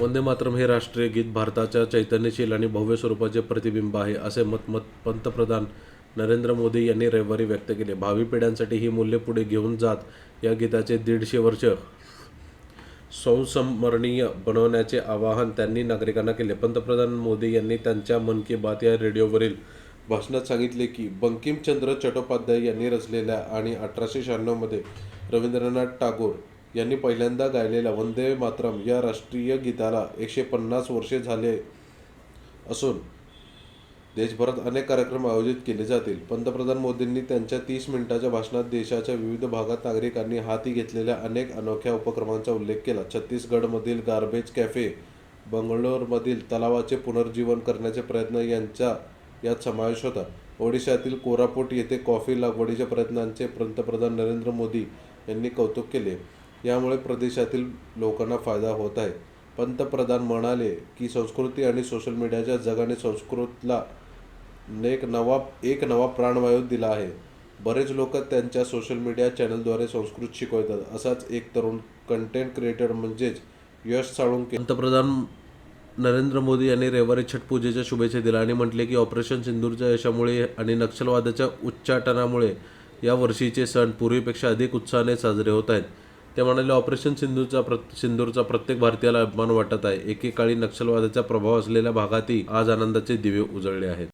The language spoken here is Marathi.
वंदे मातरम हे राष्ट्रीय गीत भारताच्या चैतन्यशील आणि भव्य स्वरूपाचे प्रतिबिंब आहे असे मत मत पंतप्रधान नरेंद्र मोदी यांनी रविवारी व्यक्त केले. भावी पिढ्यांसाठी ही मूल्य पुढे घेऊन जात या गीताचे दीडशे वर्ष संस्मरणीय बनवण्याचे आवाहन त्यांनी नागरिकांना केले. पंतप्रधान मोदी यांनी त्यांच्या मन की बात या रेडिओवरील भाषणात सांगितले की बंकिमचंद्र चट्टोपाध्याय यांनी रचलेल्या आणि अठराशे शहाण्णवमध्ये रवींद्रनाथ टागोर यांनी पहिल्यांदा गायलेल्या वंदे मातरम या राष्ट्रीय गीताला एकशे पन्नास वर्षे झाले असून देशभरात अनेक कार्यक्रम आयोजित केले जातील. पंतप्रधान मोदींनी त्यांच्या तीस मिनिटाच्या भाषणात देशाच्या विविध भागात नागरिकांनी हाती घेतलेल्या अनेक अनोख्या उपक्रमांचा उल्लेख केला. छत्तीसगडमधील गार्बेज कॅफे बंगलोरमधील तलावाचे पुनर्जीवन करण्याचे प्रयत्न यांचा यात समावेश होता. ओडिशातील कोरापूट येथे कॉफी लागवडीच्या प्रयत्नांचे पंतप्रधान नरेंद्र मोदी यांनी कौतुक केले. यामुळे प्रदेशातील लोकांना फायदा होत आहे. पंतप्रधान म्हणाले की संस्कृती आणि सोशल मीडियाच्या जगाने संस्कृतला एक नवा एक नवा प्राणवायू दिला आहे. बरेच लोक त्यांच्या सोशल मीडिया चॅनलद्वारे संस्कृत शिकवतात. असाच एक तरुण कंटेंट क्रिएटर म्हणजेच यश साळुंके. पंतप्रधान नरेंद्र मोदी यांनी रविवारी छठ पूजेच्या शुभेच्छा दिल्या आणि म्हटले की ऑपरेशन सिंदूरच्या यशामुळे आणि नक्षलवादाच्या उच्चाटनामुळे या वर्षीचे सण पूर्वीपेक्षा अधिक उत्साहाने साजरे होत आहेत. ते म्हणाले ऑपरेशन सिंधूचा प्र सिंधूरचा प्रत्येक भारतीयाला अभिमान वाटत आहे. एकेकाळी नक्षलवादाचा प्रभाव असलेल्या भागातही आज आनंदाचे दिवे उजळले आहेत.